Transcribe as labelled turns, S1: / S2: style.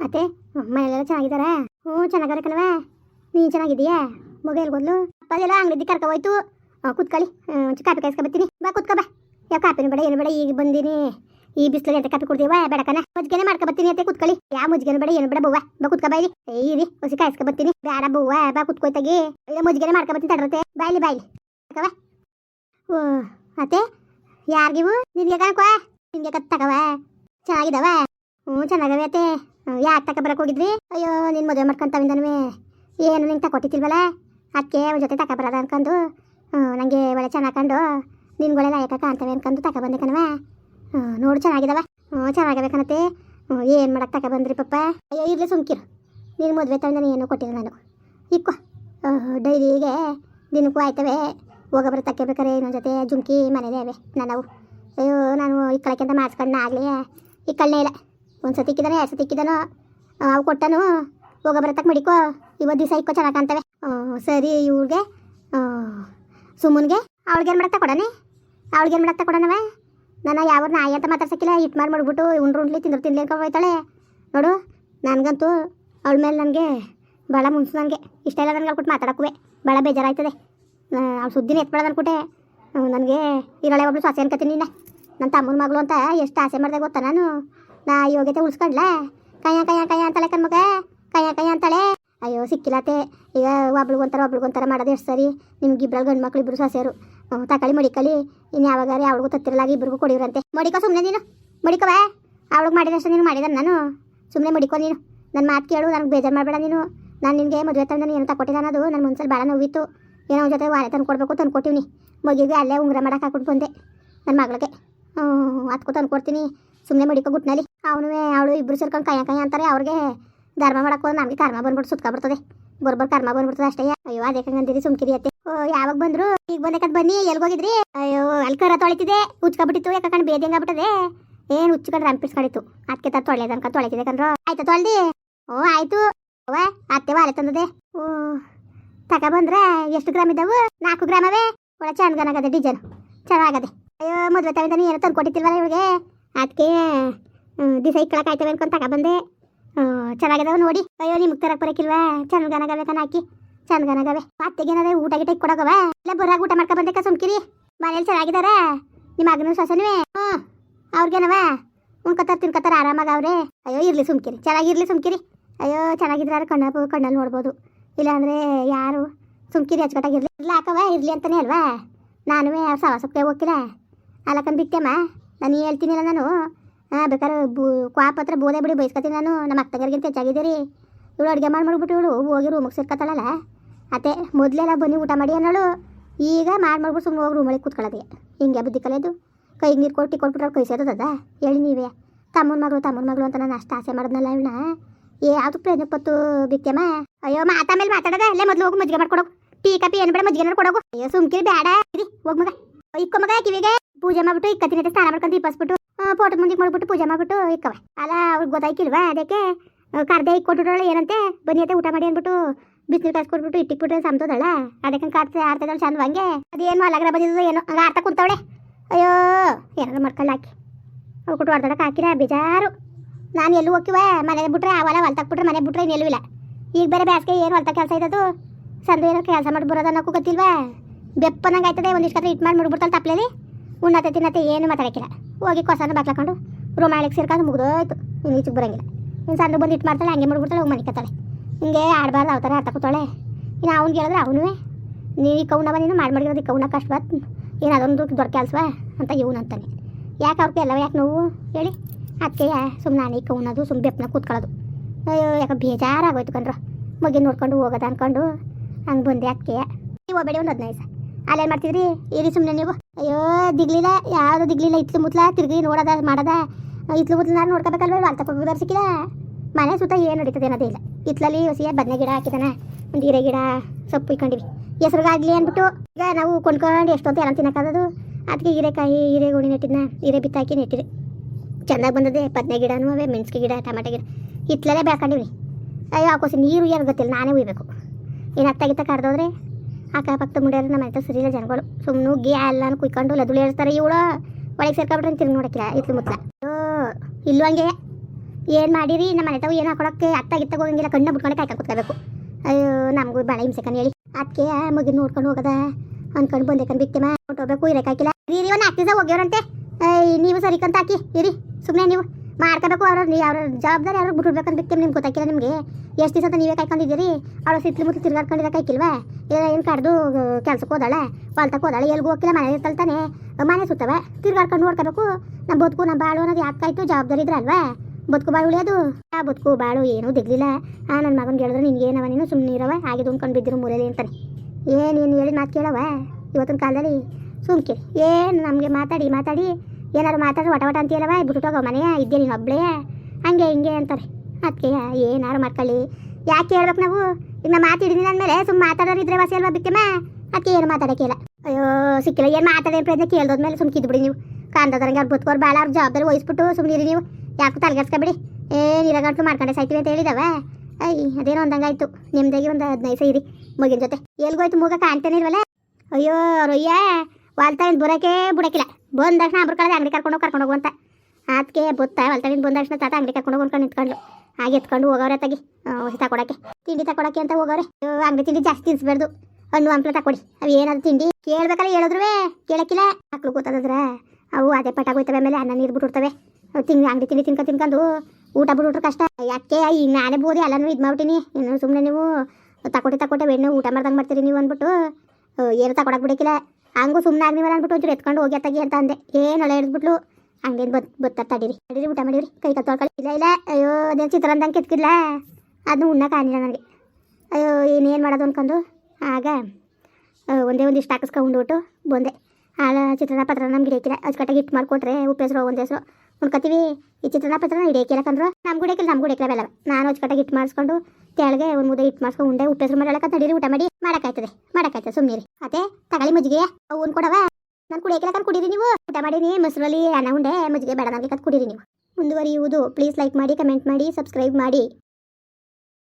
S1: ಮತ್ತೆ ಮನೆಯಲ್ಲೆಲ್ಲ ಚೆನ್ನಾಗಿದ್ದಾರೆ? ಹ್ಞೂ ಚೆನ್ನಾಗಾರ ಕಲ್ವಾ ನೀನು ಚೆನ್ನಾಗಿದ್ದೀಯಾ? ಮಗ ಎಲ್ಗೋದ್ಲು ಅಪ್ಪದೆಲ್ಲ ಅಂಗಡಿ ಕರ್ಕೊ ಹೋಯ್ತು. ಕುತ್ಕೊಳ್ಳಿ. ಒಂಚೂರು ಕಾಪಿ ಕಾಯಿಸ್ಕೊಬತ್ತೀನಿ ಬಾ, ಕುತ್ಕೊ ಬಾ. ಯಾವ ಕಾಪಿನೂ ಬೇಡ, ಏನು ಬೇಡ, ಈಗ ಬಂದೀನಿ. ಈ ಬಿಸಿಲು ಎಂತ ಕಾಪಿ ಕುಡ್ದೀವ ಬೇಡಕನ ಮುಜ್ಗೆನೆ ಮಾಡ್ಕೊ ಬರ್ತೀನಿ ಅಂತ ಕುತ್ಕೊಳ್ಳಿ. ಯಾವ ಮುಜ್ಗೆನೆ ಬೇಡ, ಏನು ಬೇಡ, ಬವ್ವ. ಬಾ, ಕುತ್ಕೊ ಏ ಏರಿ ಹೊಸಿ ಕಾಯಿಸ್ಕೊಬತ್ತೀನಿ ಬೇಡ, ಬವ್ವ. ಬಾ ಕುತ್ಕೊಯ್ತಾಗಿ ಇಲ್ಲ ಮುಜ್ಗೆನೆ ಮಾಡ್ಕೊ ಬರ್ತೀನಿ ತಡ್ರತೆ ಬಾಯ್ಲಿ ಬಾಯ್ಲಿ ತಗವ ಓ, ಅತ್ತೆ ಯಾರಿಗಿವು ನಿನ್ಗೆ ಕಾಣ್ಕೋ ನಿನ್ಗೆ ಕತ್ತಕವಾ ಚೆನ್ನಾಗಿದಾವ ಹ್ಞೂ ಚೆನ್ನಾಗವೆ ಅತ್ತೆ. ಯಾಕೆ ತಕ ಬರಕ್ಕೆ ಹೋಗಿದ್ರಿ? ಅಯ್ಯೋ ನಿನ್ನ ಮದುವೆ ಮಾಡ್ಕೊಂತವಿಂದನೂ ಏನು ನಿಂಗೆ ತಕೊಟ್ಟಿತಿಲ್ವಲ್ಲ ಅದಕ್ಕೆ ಅವ್ರ ಜೊತೆ ತಕ ಬರೋದ ಅನ್ಕೊಂಡು ನನಗೆ ಒಳ್ಳೆ ಚೆನ್ನಾಗಿ ಹಾಕೊಂಡು ನಿನ್ಗೊಳ್ಳೆ ಲಾಯಕ ಕಾಣ್ತವೆ ಅನ್ಕೊಂಡು ತಕ ಬಂದೆ ಕಣವ ನೋಡು, ಚೆನ್ನಾಗಿದಾವ. ಹ್ಞೂ ಚೆನ್ನಾಗಬೇಕನತ್ತೆ ಏನು ಮಾಡಕ್ಕೆ ತಕ ಬಂದ್ರಿ ಪಪ್ಪ? ಅಯ್ಯೋ, ಇರಲಿ ಸುಮ್ಕಿರು. ನಿನ್ನ ಮದುವೆ ತಂದು ಏನು ಕೊಟ್ಟಿಲ್ಲ ನಾನು. ಇಕ್ಕೋ. ಡೈರಿಗೆ ದಿನಕ್ಕೂ ಆಯ್ತವೆ. ಹೋಗ ಬರೋ ತಕ್ಕೆ ಬೇಕಾರೆ ಇನ್ನೊಂದು ಜೊತೆ ಜುಮ್ಕಿ ಮನೆದೇವೆ ಅವೆ ಅಯ್ಯೋ, ನಾನು ಇಕ್ಕಳಕ್ಕಿಂತ ಮಾಡಿಸ್ಕೊಂಡು ಆಗಲಿ ಇಕ್ಕಳನೇ ಇಲ್ಲ. ಒಂದು ಸತಿ ಇಕ್ಕಿದಾನೆ, ಎರಡು ಸತಿ ಇಕ್ಕಿದಾನೋ ಅವು ಕೊಟ್ಟನು, ಹೋಗ ಬರತಕ್ಕ ಮಡಿಕೋ ಇವತ್ತು ದಿವಸ ಇಕ್ಕೋ ಚೆನ್ನಾಗಿ ಕಾಣ್ತವೆ. ಸರಿ ಇವ್ರಿಗೆ ಏನು ಮಾಡ್ತಾ ಮಾಡಕ್ಕೆ ಕೊಡನೆ ಏನು ಮಾಡಕ್ಕೆ ಕೊಡೋಣವೆ ನಾನು ಯಾವ ನಾಯಿ ಅಂತ ಮಾತಾಡ್ಸಕ್ಕಿಲ್ಲ ಇಟ್ಟು ಮಾಡಿ ಮಾಡ್ಬಿಟ್ಟು ಉಂಡ್ರು ಉಂಡ್ಲಿ ತಿಂದ್ರು ತಿನ್ಲಿ ಹೋಗ್ತಾಳೆ ನೋಡು, ನನಗಂತೂ ಅವಳ ಮೇಲೆ ನನಗೆ ಭಾಳ ಮುನ್ಸು ನನಗೆ ಇಷ್ಟ ಇಲ್ಲ ನನಗೆ ಅಲ್ಕೊಟ್ಟು ಮಾತಾಡಕ್ಕೂ ಭಾಳ ಬೇಜಾರಾಯ್ತದೆ. ಅವ್ಳು ಸುದ್ದಿನ ಎತ್ಬೇಡ ಅನ್ಕೊಟ್ಟೆ ನನಗೆ ಇರಳೆ ಒಬ್ಳು ಸೊಸೆ ಅನ್ಕತೀನಿ ನನ್ನ ತಮ್ಮನ ಮಗಳು ಅಂತ ಎಷ್ಟು ಆಸೆ ಮಾಡಿದೆ ಗೊತ್ತಾ ನಾನು? ನಾ ಯೋಗ್ಯತೆ ಉಳಿಸ್ಕೊಂಡ್ಲ? ಕಯ್ಯ ಕಯ್ಯ ಕಯ್ಯ ಅಂತಾಳೆ ಕಣ್ಮಗ ಕಯ್ಯ ಕಯ್ಯ ಅಂತಾಳೆ ಅಯ್ಯೋ, ಸಿಕ್ಕಿಲ್ಲತೆ. ಈಗ ಒಬ್ಳಿಗೊಂಥರ ಒಬ್ಳಿಗೊಂಥರ ಮಾಡೋದು ಎಷ್ಟು ಸರಿ. ನಿಮ್ಗೆ ಇಬ್ಬರಲ್ಲಿ ಗಂಡು ಮಕ್ಳು ಇಬ್ಬರು ಸೊಸೆಯರು ತಕಳಿ ಮಡಿಕಲಿ. ಇನ್ನು ಯಾವಾಗಾರ ಅವಳಿಗೂ ತತ್ತಿರಲಾಗಿ ಇಬ್ಬರಿಗೂ ಕೊಡಿರಂತೆ ಮಡಿಕೋ ಸುಮ್ಮನೆ ನೀನು. ಮಡಿಕವ? ಅವಳಿಗೆ ಮಾಡಿದಷ್ಟು ನೀನು ಮಾಡಿದ ನಾನು? ಸುಮ್ಮನೆ ಮಡಿಕೋ ನೀನು. ನನ್ನ ಮಾತು ಕೇಳು, ನನಗೆ ಬೇಜಾರು ಮಾಡಬೇಡ ನೀನು. ನಾನು ನಿನಗೆ ಮದುವೆ ತಂದು ಏನು ತಗೊಟ್ಟಿದ್ದೆ ಅನ್ನೋದು ನನ್ನ ಮನ್ಸಲ್ಲಿ ಭಾಳ ನೋವಿತ್ತು. ಏನೋ ಅವ್ನ ಜೊತೆ ವಾರೆ ತಂದು ಕೊಡಬೇಕು ತಂದು ಕೊಟ್ಟಿವ್ನಿ ಮಗಿಗೆ ಅಲ್ಲೇ ಉಂಗುರ ಮಾಡೋಕೆ ಹಾಕ್ಬಿಟ್ಟು ಬಂದೆ. ನನ್ನ ಮಗಳಿಗೆ. ಹ್ಞೂ ಅದಕ್ಕೂ ತಂದು ಕೊಡ್ತೀನಿ ಸುಮ್ಮನೆ ಮಡಿಕೋ ಗುಟ್ನಲ್ಲಿ ಅವನು ಅವಳು ಇಬ್ಬರು ಸೇರ್ಕೊಂಡು ಕೈಯ ಕೈ ಅಂತಾರೆ, ಅವ್ರಿಗೆ ಧರ್ಮ ಹೋದ್ರೆ ನಮಗೆ ಕರ್ಮ ಬಂದ್ಬಿಟ್ಟು ಬರ್ತದೆ. ಬರ್ಬರ್ ಕರ್ಮ ಬಂದ್ಬಿಡ್ತದೆ ಅಷ್ಟೇ. ಅಯ್ಯೋ, ಅದೇ ಕಂಗಂದಿರಿ ಸುಮ್ಕಿರಿ ಓ, ಯಾವಾಗ ಬಂದ್ರು? ಈಗ ಬಂದಕ್ಕದ್ ಬನ್ನಿ ಎಲ್ಗೋಗಿದ್ರಿ ಅಯ್ಯೋ, ಅಲ್ಲಿ ಕರ ತೊಳಿತಿದೆ, ಉಚ್ಕೊಬಿಟ್ಟಿತ್ತು ಯಾಕಂಡ್ ಬೇದಿ ಹಂಗಾಗ್ಬಿಟ್ಟದೆ? ಏನು ಉಚ್ಚಿಕೊಂಡು ರಂಪಿಸ್ಕೊಂಡಿತ್ತು. ಅದಕ್ಕೆ ತ ತೊಳೆದ ಅನ್ಕ ತೊಳಿತಿದೆ ಕಂಡ್ರು ಆಯ್ತು ತೊಳ್ದಿ? ಓ, ಆಯ್ತು. ಓ ಅತ್ತೆ ವಾರೆ ತಂದದೆ. ಓ, ತಕ ಬಂದ್ರೆ ಎಷ್ಟು ಗ್ರಾಮ್ ಇದ್ದಾವು ನಾಲ್ಕು ಗ್ರಾಮ್ ಅವೇ ಒಳ್ಳೆ ಚೆನ್ನಾಗದೆ ಡಿಸೈನ್ ಚೆನ್ನಾಗದೆ. ಅಯ್ಯೋ, ಮದುವೆ ತಗೊಂಡ ಏನೋ ತಂದು ಕೊಟ್ಟಿತ್ತಿಲ್ವಲ್ಲ ಇವಳಿಗೆ? ಅದಕ್ಕೆ ದಿವಸ ಇಕ್ಕಳಕ್ಕೆ ಆಯ್ತವೆ ಅನ್ಕೊಂಡು ಬಂದೆ. ಚೆನ್ನಾಗಿದಾವೆ ನೋಡಿ. ಅಯ್ಯೋ ನಿಮ್ಗೆ ತರಕ್ ಬರಕಿಲ್ವಾ ಚಂದ ಕಣ ಹಾಕಿ. ಚೆನ್ನಾಗನಗವೆ ಅತ್ತೆಗೇನದೆ ಊಟ ಗಿಟ ಕೊಡಗವ? ಇಲ್ಲ ಬರಾಗ ಊಟ ಮಾಡ್ಕೊ ಬಂದೆ ಸುಮ್ಕಿರಿ ಮನೇಲಿ ಚೆನ್ನಾಗಿದಾರ? ನಿಮ್ಮ ಮಗನೂ ಸೊಸೆನೂ? ಹ್ಞೂ ಅವ್ರಿಗೇನವ? ಉಣ್ಕೊತಾರ, ತಿನ್ಕೊತಾರ, ಆರಾಮಾಗ ಅವ್ರೆ. ಅಯ್ಯೋ, ಇರ್ಲಿ ಸುಮ್ಕಿರಿ. ಚೆನ್ನಾಗಿರ್ಲಿ ಸುಮ್ಕಿರಿ. ಅಯ್ಯೋ ಚೆನ್ನಾಗಿದ್ರ ಕಣ್ಣ ಕಣ್ಣಲ್ಲಿ ನೋಡ್ಬೋದು. ಇಲ್ಲಾಂದ್ರೆ ಯಾರು ಸುಮ್ಕಿರಿ ಹಚ್ಕಟ್ಟಾಗಿರ್ಲಿ ಇರ್ಲಿ. ಹಾಕವ ಇರ್ಲಿ ಅಂತಾನೆ ಅಲ್ವಾ? ನಾನು ಸವಾಸಕ್ಕೆ ಹೋಗಿಲ್ಲ ಅಲ್ಲಕಂದ್ ಬಿಟ್ಟೆಮ್ಮ ನಾನು ಹೇಳ್ತೀನಿಲ್ಲ ನಾನು. ಹಾಂ ಬೇಕಾದ್ರೆ ಬೂ, ಕ್ವಾಪ್ ಹತ್ರ ಬೋದೆ ಬಿಡಿ, ಬೈಸ್ಕೊತೀನಿ ನಾನು. ನಮ್ಮ ಅತ್ತಗರಿಗಿಂತ ಹೆಚ್ಚಾಗಿದ್ದೀರಿ. ಇವಳು ಅಡುಗೆ ಮಾಡಿ ಮಾಡ್ಬಿಟ್ಟು ಇವಳು. ಹೋಗಿ ರೂಮಿಗೆ ಸೇರ್ಕೊತಾಳಲ್ಲ. ಅತ್ತೆ, ಮೊದಲೆಲ್ಲ ಬನ್ನಿ, ಊಟ ಮಾಡಿ ಅನ್ನೋಳು. ಈಗ ಮಾಡಿ ಮಾಡ್ಬಿಟ್ಟು ಸುಮ್ಮನೆ ಹೋಗಿ ರೂಮಲ್ಲಿ ಕೂತ್ಕೊಳ್ಳೋದೆ. ಹಿಂಗೆ ಬುದ್ಧಿ ಕಲಿಯೋದು. ಕೈಗೆ ನೀರು ಕೊಟ್ಟು ಕೊಟ್ಬಿಟ್ರೆ ಕೈ ಸೇರೋದದ ಹೇಳಿ ನೀವೇ. ತಮ್ಮನ ಮಗಳು ತಮ್ಮನ ಮಗಳು ಅಂತ ನಾನು ಅಷ್ಟು ಆಸೆ ಮಾಡಿದ್ನಲ್ಲ ಇವಳನ್ನ ಏ ಅದು ಪ್ರಯೋಜನ ಪತ್ತು ಬಿತ್ತಮ್ಮ ಅಯ್ಯೋ, ಮಾತಾ ಮೇಲೆ ಮಾತಾಡದ? ಅಲ್ಲೇ ಮೊದಲು ಹೋಗಿ, ಮಜ್ಜಿಗೆ ಮಾಡ್ಕೊಡೋಕು ಟೀ ಕಾಪಿ ಏನು ಬೇಡ, ಮಜ್ಜಿಗೆ ಕೊಡೋಗು. ಅಯ್ಯೋ, ಸುಮ್ಕಿರಿ ಬೇಡ ಇರಿ, ಹೋಗ್ ಮಗ. ಇಕ್ಕೋ ಮಗ, ಕಿವಿಗೆ. ಪೂಜೆ ಮಾಡ್ಬಿಟ್ಟು ಇಕ್ಕತ್ತಿನ ಸ್ನಾನ ಮಾಡ್ಕೊಂಡು ಇಪ್ಪಸ್ಬಿಟ್ಟು ಫೋಟೋ ಮುಂದಿಗೆ ಮಾಡ್ಬಿಟ್ಟು ಪೂಜೆ ಮಾಡ್ಬಿಟ್ಟು ಇಕ್ಕವ ಅಲ್ಲ, ಅವ್ರಿಗೆ ಗೊತ್ತಾಯ್ಕಿಲ್ವಾ ಅದಕ್ಕೆ? ಕರ್ದೆ ಇಕ್ಕೊಟ್ಬಿಟ್ರಲ್ಲ ಏನಂತೆ? ಬನ್ನಿ ಊಟ ಮಾಡಿ ಅಂದ್ಬಿಟ್ಟು ಬಿಸಿಲು ಕಾಸ್ಕೊಟ್ಬಿಟ್ಟು ಇಟ್ಟಿಕ್ಬಿಟ್ರೆ ಸಂತೋದಳ ಅದಕ್ಕೆ ಕಾಡ್ತೆ ಆರ್ತದಳ ಚಂದ ಹಂಗೆ. ಅದೇನು ಅಲಗ್ರ ಬಂದಿದ್ದು ಏನೋ, ಹಂಗೆ ಆಡ್ತಾ ಕುಂತವಳೆ. ಅಯ್ಯೋ, ಏನಾದ್ರು ಮಾಡ್ಕೊಂಡು ಹಾಕಿ. ಕೊಟ್ಟು ಹೊಡ್ದಡಕ್ಕೆ ಹಾಕಿರ ಬೇಜಾರು. ನಾನು ಎಲ್ಲೂ ಹೋಗಿವ ಮನೆ ಬಿಟ್ರೆ ಅವಲ್ಲ ಹೊಲ್ತಾಕ್ಬಿಟ್ರೆ ಮನೆ ಬಿಟ್ರೆ ಇನ್ನೆಲ್ಲೂ ಇಲ್ಲ. ಈಗ ಬೇರೆ ಬೇಸಿಗೆ ಏನು ಹೊಲ್ತ ಕೆಲಸ ಇದ್ದದು ಸಂದು ಏನೋ ಕೆಲಸ ಮಾಡಿ ಬರೋದು ಅನ್ನೋಕ್ಕೂ ಗೊತ್ತಿಲ್ವಾ? ಬೆಪ್ಪನಂಗೆ ಆಯ್ತದೆ, ಒಂದಿಷ್ಟು ಕತ್ರ ಇಟ್ಟು ಮಾಡಿ ಮುಡ್ಬಿಡ್ತಾಳೆ ತಪ್ಪಲೇ ಉಣ್ಣತ್ತೆ, ತಿನ್ನತ್ತೆ, ಏನು ಮಾತಾಡಕ್ಕಿಲ್ಲ. ಹೋಗಿ ಕೊಸನ ಬಾಕ್ಲಾಕೊಂಡು ರೂಮ್ ಆಳಿಗೆ ಸೇರ್ಕೊಂಡು ಮುಗಿದೋಯ್ತು. ಇನ್ನು ಈಚೆಗೆ ಬರಂಗಿಲ್ಲ. ಇನ್ನು ಸಣ್ಣ ಬಂದು ಇಟ್ಟು ಮಾಡ್ತಾಳೆ ಹಂಗೆ ಮಾಡ್ಬಿಡ್ತಾಳೆ, ಹೋಗಿ ಮನಿಕತ್ತಾಳೆ ಹಿಂಗೆ ಆಡಬಾರ್ದು, ಅವತಾರ ಆಡ್ತಾ ಕೂತಾಳೆ. ಇನ್ನು ಅವ್ನಿಗೆ ಹೇಳಿದ್ರೆ ಅವನು ನೀ ಈ ಕೌನವ ನೀನು ಮಾಡಿ ಮಾಡಿರೋದು ಕೌನ ಕಷ್ಟ ಬತ್. ಏನು ಅದೊಂದು ದೊಡ್ಡ ಕೆಲಸವ? ಅಂತ ಇವನು ಅಂತಾನೆ. ಯಾಕೆ ಅವ್ರಿಗೆ ಎಲ್ಲವ ಯಾಕೆ ನೋವು? ಹೇಳಿ. ಅದಕ್ಕೆ ಸುಮ್ಮನೆ ನಾನು ಕೌನದು ಸುಮ್ಮನೆ ಬೆಪ್ಪನ ಕೂತ್ಕೊಳ್ಳೋದು ಅಯ್ಯೋ, ಯಾಕೆ ಬೇಜಾರಾಗೋಯ್ತು ಕಣ್ರ. ಮಗಿ ನೋಡ್ಕೊಂಡು ಹೋಗೋದು ಅನ್ಕೊಂಡು. ಹಂಗೆ ಬಂದೆ ಅದಕ್ಕೆ ನೀವು ಬೇಡಿ ಒಂದು ಹದಿನೈದು ಸಾವಿರ ಅಲ್ಲೇನು ಮಾಡ್ತಿದ್ರಿ? ಇರಿ ಸುಮ್ಮನೆ ನೀವು. ಅಯ್ಯೋ ದಿಗ್ಲಿಲ್ಲ ಯಾವುದು ದಿಗ್ಲಿಲ್ಲ ಇತ್ಲು ಮುತ್ಲ ತಿರ್ಗಿ ನೋಡೋದ, ಮಾಡದ? ಇತ್ಲು ಮುತ್ಲ ನಾನು ನೋಡ್ಕೋಬೇಕಲ್ವ ಅಲ್ಲಿ ತಗೊಂಡು ಸಿಕ್ಕಿಲ್ಲ? ಮನೆ ಸುತ್ತ ಏನು ನಡೀತದೆ ಅನ್ನೋದೇ ಇಲ್ಲ. ಇತ್ಲಲ್ಲಿ ಹೊಸಿಯ ಬದನೆ ಗಿಡ ಹಾಕಿದಾನ, ಒಂದು ಹೀರೆ ಗಿಡ, ಸೊಪ್ಪು ಇಕ್ಕೊಂಡಿವಿ. ಹೆಸರುಗಾಗ್ಲಿ ಅಂದ್ಬಿಟ್ಟು ಈಗ ನಾವು ಕೊಂಡ್ಕೊಂಡು ಎಷ್ಟೊತ್ತು ಎಲ್ಲ ತಿನ್ನಕ್ಕಾಗದು ಅದಕ್ಕೆ ಹೀರೆಕಾಯಿ ಹೀರೆ ಗೋಣಿ ನೆಟ್ಟಿದ್ನ, ಹೀರೆ ಬಿತ್ತಾಕಿ ನೆಟ್ಟಿರಿ ಚೆನ್ನಾಗಿ ಬಂದದೆ ಬದನೆ ಗಿಡನೂ ಅವೇ ಮೆಣಸಿಗೆ ಗಿಡ, ಟಮಾಟೆ ಗಿಡ. ಇತ್ಲಲ್ಲೇ ಬೆಳ್ಕೊಂಡಿವಿ ಅಯ್ಯೋ ಹಾಕೋಸಿ ನೀರು ಏನು ಗೊತ್ತಿಲ್ಲ, ನಾನೇ ಉಯ್ಬೇಕು. ಏನು ಅತ್ತಾಗಿತ್ತ ಕರೆದೋದ್ರೆ? ಅಕ್ಕಪಕ್ಕ ಮುಂಡ್ಯಾರ ನಮ್ಮ ಮನೆ ಸರಿಯಿಲ್ಲ ಜನಗಳು. ಸುಮ್ಮನೆ ನುಗ್ಗಿ ಎಲ್ಲಾನು ಕುಯ್ಕೊಂಡು ಲದುಳಿ ಹೇಳ್ತಾರೆ ಇವಳು ಒಳಗೆ ಸೇರ್ಕೊಬಿಟ್ರೆ ತಿರುಗಿ ನೋಡಕ್ಕಿಲ್ಲ, ಇತ್ಲು ಮುತ್ಲ. ಓ ಇಲ್ವಂಗೆ ಹಂಗೆ. ಏನು ಮಾಡಿರಿ? ನಮ್ಮ ಮನೆ ತಾವು ಏನು ಹಾಕೊಳಕ್ಕೆ? ಅತ್ತಾಗಿತ್ತಾಗ ಹೋಗಂಗಿಲ್ಲ ಕಣ್ಣು ಬಿಟ್ಕೊಂಡು ಕೂತ್ಕೋಬೇಕು ಅಯ್ಯೋ, ನಮಗೂ ಭಾಳ ಹಿಂಸೆ ಕಣ್ ಹೇಳಿ. ಅದಕ್ಕೆ ಮಗಿನ ನೋಡ್ಕೊಂಡು ಹೋಗದ. ಅನ್ಕೊಂಡು ಬಂದೆ ಕಣ್ ಬಿಕ್ಕೆಮ ಹೊಂಟೋಗ್ಬೇಕು ಇರಕ್ಕಾಗಿಲ್ಲ ರೀ ಒಂದು ನಾಲ್ಕು ದಿವಸ ಹೋಗ್ಯವ್ರಂತೆ. ನೀವು ಸರಿಕಂತ ಹಾಕಿ, ಇರಿ. ಸುಮ್ಮನೆ ನೀವು. ಮಾಡ್ಕೋಬೇಕು, ಅವ್ರ ಅವ್ರ ಜವಾಬ್ದಾರಿ ಅವ್ರಿಗೆ ಬಿಟ್ಬಿಡ್ಬೇಕಂತ ಬಿಟ್ಟು ನಿಮ್ಗೆ ಗೊತ್ತಾಗಿಲ್ಲ ನಿಮಗೆ. ಎಷ್ಟು ದಿವಸ ಅಂತ ನೀವೇ ಕಾಯ್ಕೊಂಡಿದ್ದೀರಿ? ಅವಳು ಸಿತ್ಲು ಮುಟ್ಲು ತಿರ್ಗಾಡ್ಕೊಂಡಿರ ಕಾಯ್ಕಿಲ್ವಾ ಇಲ್ಲ, ಏನು ಕಡ್ದು ಕೆಲ್ಸಕ್ಕೆ ಹೋದಾಳೆ ಹೊಲ್ತಕ್ಕೆ ಹೋದಾಳೆ, ಎಲ್ಗೂ ಹೋಗಿಲ್ಲ ಮನೆ ಇರ್ತಲ್ತಾನೆ ಮನೆ ಸುತ್ತವೆ, ತಿರ್ಗಾಡ್ಕೊಂಡು ನೋಡ್ಕೋಬೇಕು. ನಮ್ಮ ಬದುಕು ನಮ್ಮ ಬಾಳು ಅನ್ನೋದು ಯಾಕಾಯ್ತು ಜವಾಬ್ದಾರಿ ಇದ್ರಲ್ವಾ ಬದುಕು ಬಾಳು ಉಳಿಯೋದು. ಆ ಬದುಕು ಬಾಳು ಏನೂ ದಿಗ್ಲಿಲ್ಲ. ಆ ನನ್ನ ಮಗನ ಹೇಳಿದ್ರೆ ನಿನ್ಗೆ ಏನವ ನೀನು? ಸುಮ್ಮನೆ ಇರವ, ಹಾಗೆ ಉಂದ್ಕೊಂಡು ಬಿದ್ದಿರು ಮೂಲೆಯಲ್ಲಿ ಅಂತಾನೆ. ಏನೇನು ಹೇಳಿ ಮಾತು ಕೇಳವ ಇವತ್ತಿನ ಕಾಲದಲ್ಲಿ? ಸುಮ್ಕೆ ಏನು ನಮಗೆ ಮಾತಾಡಿ ಮಾತಾಡಿ ಏನಾರು ಮಾತಾಡ್ರೆ ವಟ ವಟ ಅಂತೀಯಲ್ಲವ ಬಿಟ್ಬಿಟ್ಟೋಗೋ ಮನೆಯ ಇದ್ದೆ ನೀನು ಒಬ್ಳೇ? ಹಂಗೆ ಹಿಂಗೆ ಅಂತಾರೆ. ಅದಕ್ಕೆ ಏನಾರು ಮಾಡ್ಕೊಳ್ಳಿ. ಯಾಕೆ ಹೇಳ್ಬೇಕು ನಾವು? ಈಗ ಮಾತು ಹಿಡಿದಿನ ಅಂದಮೇಲೆ ಸುಮ್ಮನೆ ಮಾತಾಡೋರು ಇದ್ರೆ ವಾಸಿ ಅಲ್ವಾ ಬಿಟ್ಟೆಮ್ಮ ಅದಕ್ಕೆ ಏನು ಮಾತಾಡೋಕ್ಕಿಲ್ಲ ಅಯ್ಯೋ, ಸಿಕ್ಕಿಲ್ಲ. ಏನು ಮಾತಾಡೋ ಪ್ರಯತ್ನ ಕೇಳ್ದೋದ್ಮೇಲೆ ಸುಮ್ಕೆ ಬಿಡಿ ನೀವು. ಕಾಂತದಂಗೆ ಅವ್ರು ಬದುಕೋರು ಭಾಳ ಅವ್ರ ಜವಾಬ್ದಾರಿ ವಹಿಸ್ಬಿಟ್ಟು ಸುಮ್ಮನಿರಿ ನೀವು. ಯಾಕೆ ತಲೆಗೆಡ್ಸ್ಕೊಬಿಡಿ ಏನು ಇರಗಂಟು ಮಾಡ್ಕೊಂಡೆ ಸಾಯ್ತೀವಿ ಅಂತ ಹೇಳಿದವ. ಐ ಅದೇನೋ ಒಂದಂಗಾಯ್ತು ನಿಮ್ದಾಗಿ ಒಂದು ಹದಿನೈದು ಸೈರಿ ಮಗಿನ ಜೊತೆ. ಎಲ್ಗೋಯ್ತು ಮೂಗ ಕಾಣ್ತಾನೆ ಇಲ್ವಲ್ಲ? ಅಯ್ಯೋ, ರೊಯ್ಯ. ವಾಲ್ತಾವಿಂದ ಬರೋಕೆ ಬುಡಕಿಲ್ಲ. ಬಂದ ತಕ್ಷಣ ಅಬ್ರ ಕಳೆದ ಅಂಗಡಿ ಕರ್ಕೊಂಡು ಹೋಗಿ, ಕರ್ಕೊಂಡು ಹೋಗುವಂತ ಅದಕ್ಕೆ ಬುತ್ತ ವಾಲ್ತಾವಿಂದ ಬಂದ ತಕ್ಷಣ ತಾತ ಅಂಗಡಿ ಕರ್ಕೊಂಡು ಹೋಗ್ಕೊಂಡು ನಿಂತ್ಕೊಂಡು ಹಾಗೆ ಎತ್ಕೊಂಡು ಹೋಗವ್ರೆ ತಗಿ ತಕೊಡಕ್ಕೆ ತಿಂಡಿ ತಗೊಳಕ್ಕೆ ಅಂತ ಹೋಗವ್ರೆ. ಅಂಗಡಿ ತಿಂಡಿ ಜಾಸ್ತಿ ತಿನ್ಸ್ಬಾರ್ದು. ಹಣ್ಣು ಹಂಪ್ಲ ತಕೊಡಿ ಅವು ಏನಾದ್ರು ತಿಂಡಿ? ಕೇಳ್ಬೇಕಲ್ಲ ಹೇಳಿದ್ರು ಕೇಳಕ್ಕಿಲ್ಲ. ಮಕ್ಳು ಕೂತದ್ರ ಅವು ಅದೇ ಪಟಾಗೋಯ್ತವೆ ಆಮೇಲೆ ಅನ್ನ ನೀರು ಬಿಟ್ಟಿರ್ತವೆ. ತಿಂಗ್ ಅಂಗಡಿ ತಿಂಡಿ ತಿನ್ಕೊಂಡು ತಿನ್ಕೊಂಡು ಊಟ ಬಿಟ್ಬಿಟ್ರೆ ಕಷ್ಟ. ಯಾಕೆ? ಈಗ ನಾನೇ ಬೋದಿ, ಎಲ್ಲನೂ ಇದು ಮಾಡ್ಬಿಟ್ಟಿನಿ. ಇನ್ನು ಸುಮ್ಮನೆ ನೀವು ತಕೊಟ್ಟೆ ತಕೊಟ್ಟೆ ಬೆಣ್ಣೆ ಊಟ ಮಾಡ್ದಂಗೆ ಮಾಡ್ತೀರಿ ನೀವು ಅಂದ್ಬಿಟ್ಟು ಏನು ತಗೊಡಕ್ಕೆ ಬಿಡಕ್ಕಿಲ್ಲ. ಹಂಗೂ ಸುಮ್ಮನೆ ಆಗ್ನಿವಲ್ಲ ಅಂದ್ಬಿಟ್ಟು ಒಂಚೂರು ಎತ್ಕೊಂಡು ಹೋಗಿ ತಗಿ ಅಂತ ಅಂದೆ. ಏನು ಅಳೆ ಹಿಡಿದ್ಬಿಟ್ಲು? ಹಂಗೇನು ಬತ್ ಬತ್ತಾರೆ ತಡೀರಿ ಊಟ ಮಾಡಿರಿ ಕೈ ಕತ್ತು ತೊಳ್ಕೊಳ್ಳಿ. ಇಲ್ಲ ಇಲ್ಲ. ಅಯ್ಯೋ ಅದೇನು ಚಿತ್ರಾನ್ನದಂಗೆ ಕೆತ್ಕಿಲ್ಲ ಅದನ್ನು ಉಣ್ಣಕ್ಕೆ ಆಗಿಲ್ಲ ನನಗೆ. ಅಯ್ಯೋ ಇನ್ನೇನು ಮಾಡೋದು ಅಂದ್ಕೊಂಡು ಆಗ ಒಂದೇ ಒಂದೇ ಒಂದಿಷ್ಟು ಹಾಕಿಸ್ಕೊಂಡ್ಬಿಟ್ಟು ಬಂದೆ. ಆಳ ಚಿತ್ರಾನ್ನ ಪತ್ರ ನಮ್ಗೆ ಹಿಡಿಯಕ್ಕಿಲ್ಲ ಅಚ್ಚುಕಟ್ಟಾಗಿ ಹಿಟ್ಟು ಮಾಡ್ಕೊಟ್ರೆ ಉಪ್ಪು ಹೆಸರು ಒಂದು ಹೆಸರು ನೋಡ್ಕೊತೀವಿ ಈ ಚಿತ್ರಾನ್ನ ಪತ್ರ ಹಿಡಿಯಕ್ಕಿಲ್ಲ ಕಂದ್ರು ನಮ್ಗೆ ಹಿಡಿಯಕ್ಕಿಲ್ಲ ನಮ್ಗೆ ಹಿಡಿಯಕ್ಕಿಲ್ಲ ಬೆಲ್ಲ ನಾನು ಅಚ್ಚುಕಟ್ಟಾಗಿ ಹಿಟ್ಟು ಮಾಡಿಸ್ಕೊಂಡು ತೆಳಗೆ ಒಂದು ಮುದ್ದೆ ಹಿಟ್ಟು ಮಾಡಿಸ್ಕೊಂಡು ಉಂಡೆ ಉಪ್ಪು ಹೆಸರು ಮಾಡಲಕ್ಕ ತಡೀರಿ ಊಟ ಮಾಡಿ ಮಾಡೋಕ್ಕಾಯ್ತದೆ ಮಾಡೋಕ್ಕಾಯ್ತದೆ ರೀ ಅದೇ ತಗಳಿ ಮಜ್ಜಿಗೆ ಅವ್ನು ಕೊಡವ. ನಾನು ಕುಡಿಯಕ್ಕಿಲ್ಲ ಕಂಡು ಕುಡೀರಿ ನೀವು. ಊಟ ಮಾಡೀನಿ, ಮೊಸರಲ್ಲಿ ಅನ್ನ ಉಂಡೆ, ಮಜ್ಜಿಗೆ ಬೇಡ ನನಗೆ ಕತ್ ಕುಡೀರಿ ನೀವು. ಮುಂದುವರಿಯುವುದು. ಪ್ಲೀಸ್ ಲೈಕ್ ಮಾಡಿ ಕಮೆಂಟ್ ಮಾಡಿ ಸಬ್ಸ್ಕ್ರೈಬ್ ಮಾಡಿ.